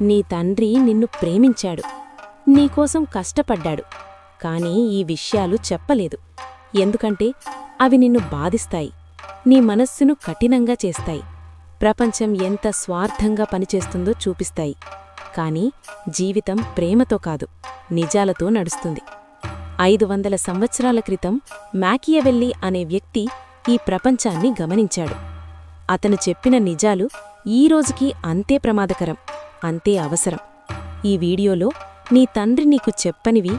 నీ తండ్రి నిన్ను ప్రేమించాడు. నీకోసం కష్టపడ్డాడు. కాని ఈ విషయాలు చెప్పలేదు. ఎందుకంటే అవి నిన్ను బాధిస్తాయి. నీ మనస్సును కఠినంగా చేస్తాయి. ప్రపంచం ఎంత స్వార్థంగా పనిచేస్తుందో చూపిస్తాయి. కాని జీవితం ప్రేమతో కాదు నిజాలతో నడుస్తుంది. ఐదు వందల సంవత్సరాల క్రితం మ్యాకియవెల్లి అనే వ్యక్తి ఈ ప్రపంచాన్ని గమనించాడు. అతను చెప్పిన నిజాలు ఈ రోజుకి అంతే ప్రమాదకరం అంతే అవసరం. ఈ వీడియోలో నీ తండ్రి నీకు చెప్పనివి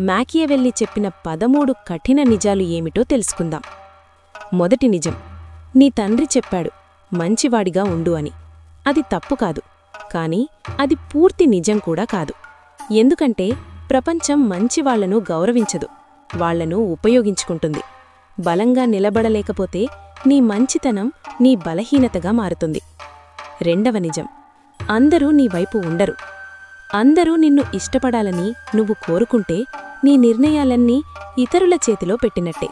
మ్యాకియవెల్లి చెప్పిన పదమూడు కఠిన నిజాలు ఏమిటో తెలుసుకుందాం. మొదటి నిజం నీ తండ్రి చెప్పాడు మంచివాడిగా ఉండు అని. అది తప్పు కాదు కాని అది పూర్తి నిజం కూడా కాదు. ఎందుకంటే ప్రపంచం మంచివాళ్ళను గౌరవించదు వాళ్ళను ఉపయోగించుకుంటుంది. బలంగా నిలబడలేకపోతే నీ మంచితనం నీ బలహీనతగా మారుతుంది. రెండవ నిజం. అందరూ నీ వైపు ఉండరు. అందరూ నిన్ను ఇష్టపడాలని నువ్వు కోరుకుంటే నీ నిర్ణయాలన్నీ ఇతరుల చేతిలో పెట్టినట్టే.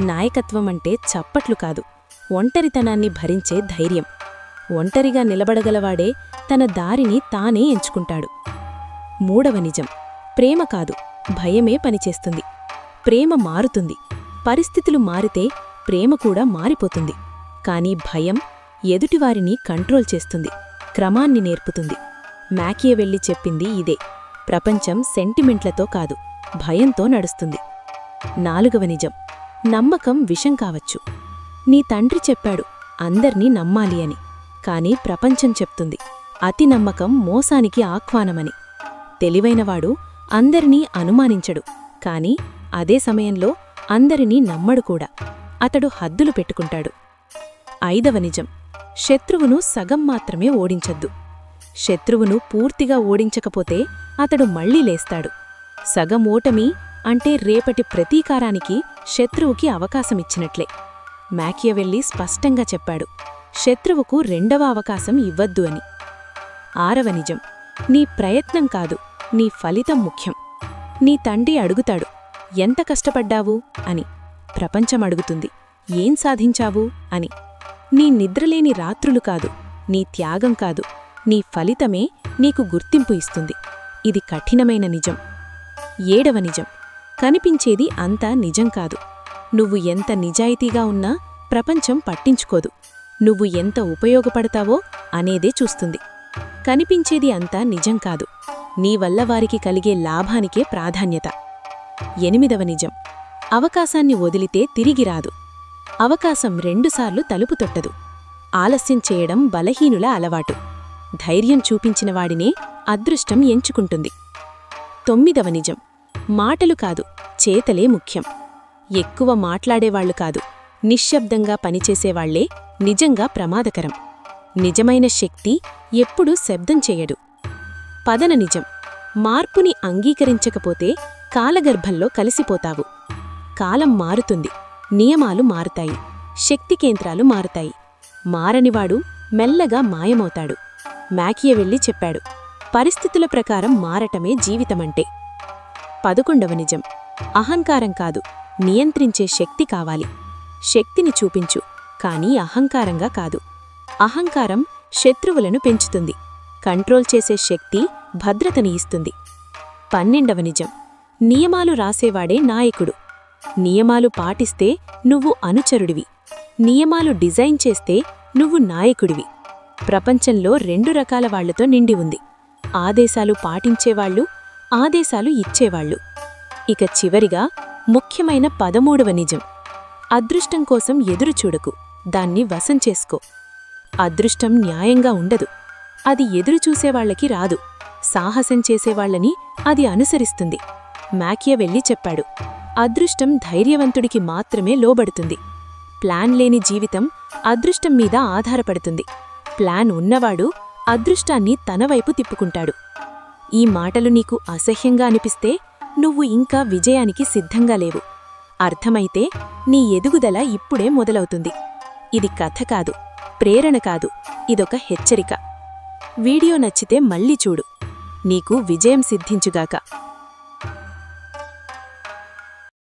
నాయకత్వం అంటే చప్పట్లు కాదు. ఒంటరితనాన్ని భరించే ధైర్యం. ఒంటరిగా నిలబడగలవాడే తన దారిని తానే ఎంచుకుంటాడు. మూడవ నిజం. ప్రేమ కాదు భయమే పనిచేస్తుంది. ప్రేమ మారుతుంది. పరిస్థితులు మారితే ప్రేమ కూడా మారిపోతుంది. కానీ భయం ఎదుటివారిని కంట్రోల్ చేస్తుంది క్రమాన్ని నేర్పుతుంది. మ్యాకియ వెళ్ళి చెప్పింది ఇదే. ప్రపంచం సెంటిమెంట్లతో కాదు భయంతో నడుస్తుంది. నాలుగవ నిజం. నమ్మకం విషం కావచ్చు. నీ తండ్రి చెప్పాడు అందర్నీ నమ్మాలి అని. కాని ప్రపంచం చెప్తుంది అతి నమ్మకం మోసానికి ఆహ్వానమని. తెలివైనవాడు అందరినీ అనుమానించడు కాని అదే సమయంలో అందరినీ నమ్మడు కూడా. అతడు హద్దులు పెట్టుకుంటాడు. ఐదవ నిజం. శత్రువును సగం మాత్రమే ఓడించద్దు. శత్రువును పూర్తిగా ఓడించకపోతే అతడు మళ్ళీ లేస్తాడు. సగం ఓటమి అంటే రేపటి ప్రతీకారానికి శత్రువుకి అవకాశమిచ్చినట్లే. మ్యాకియవెల్లి స్పష్టంగా చెప్పాడు. శత్రువుకు రెండవ అవకాశం ఇవ్వద్దు అని. ఆరవ నిజం. నీ ప్రయత్నం కాదు నీ ఫలితం ముఖ్యం. నీ తండ్రి అడుగుతాడు ఎంత కష్టపడ్డావు? అని. ప్రపంచం అడుగుతుంది ఏం సాధించావు? అని. నీ నిద్రలేని రాత్రులు కాదు నీ త్యాగం కాదు నీ ఫలితమే నీకు గుర్తింపు ఇస్తుంది. ఇది కఠినమైన నిజం. ఏడవ నిజం. కనిపించేది అంతా నిజం కాదు. నువ్వు ఎంత నిజాయితీగా ఉన్నా ప్రపంచం పట్టించుకోదు. నువ్వు ఎంత ఉపయోగపడతావో అనేదే చూస్తుంది. కనిపించేది అంతా నిజం కాదు. నీ వల్ల వారికి కలిగే లాభానికే ప్రాధాన్యత. ఎనిమిదవ నిజం. అవకాశాన్ని వదిలితే తిరిగి రాదు. అవకాశం రెండుసార్లు తలుపు తొట్టదు. ఆలస్యం చేయడం బలహీనుల అలవాటు. ధైర్యం చూపించిన వాడినే అదృష్టం ఎంచుకుంటుంది. తొమ్మిదవ నిజం. మాటలు కాదు చేతలే ముఖ్యం. ఎక్కువ మాట్లాడేవాళ్ళు కాదు నిశ్శబ్దంగా పనిచేసేవాళ్ళే నిజంగా ప్రమాదకరం. నిజమైన శక్తి ఎప్పుడూ శబ్దం చేయడు. పదన నిజం. మార్పుని అంగీకరించకపోతే కాలగర్భంలో కలిసిపోతావు. కాలం మారుతుంది. నియమాలు మారుతాయి. శక్తి కేంద్రాలు మారుతాయి. మారనివాడు మెల్లగా మాయమవుతాడు. మ్యాకియ వెళ్ళి చెప్పాడు. పరిస్థితుల ప్రకారం మారటమే జీవితమంటే. పదకొండవ నిజం. అహంకారం కాదు. నియంత్రించే శక్తి కావాలి. శక్తిని చూపించు. కానీ అహంకారంగా కాదు. అహంకారం శత్రువులను పెంచుతుంది. కంట్రోల్ చేసే శక్తి భద్రతని ఇస్తుంది. పన్నెండవ నిజం. నియమాలు రాసేవాడే నాయకుడు. నియమాలు పాటిస్తే నువ్వు అనుచరుడివి. నియమాలు డిజైన్ చేస్తే నువ్వు నాయకుడివి. ప్రపంచంలో రెండు రకాల వాళ్ళతో నిండి ఉంది. ఆదేశాలు పాటించేవాళ్ళు ఆదేశాలు ఇచ్చేవాళ్ళు ఇక చివరిగా ముఖ్యమైన పదమూడవ నిజం. అదృష్టం కోసం ఎదురుచూడకు దాన్ని వశం చేసుకో. అదృష్టం న్యాయంగా ఉండదు. అది ఎదురుచూసేవాళ్ళకి రాదు. సాహసం చేసేవాళ్ళని అది అనుసరిస్తుంది. మ్యాకియ వెళ్ళి చెప్పాడు. అదృష్టం ధైర్యవంతుడికి మాత్రమే లోబడుతుంది. ప్లాన్ లేని జీవితం అదృష్టం మీద ఆధారపడుతుంది. ప్లాన్ ఉన్నవాడు అదృష్టాన్ని తనవైపు తిప్పుకుంటాడు. ఈ మాటలు నీకు అసహ్యంగా అనిపిస్తే నువ్వు ఇంకా విజయానికి సిద్ధంగా లేవు. అర్థమైతే నీ ఎదుగుదల ఇప్పుడే మొదలవుతుంది. ఇది కథ కాదు ప్రేరణ కాదు ఇదొక హెచ్చరిక. వీడియో నచ్చితే మళ్ళీ చూడు. నీకు విజయం సిద్ధించుగాక.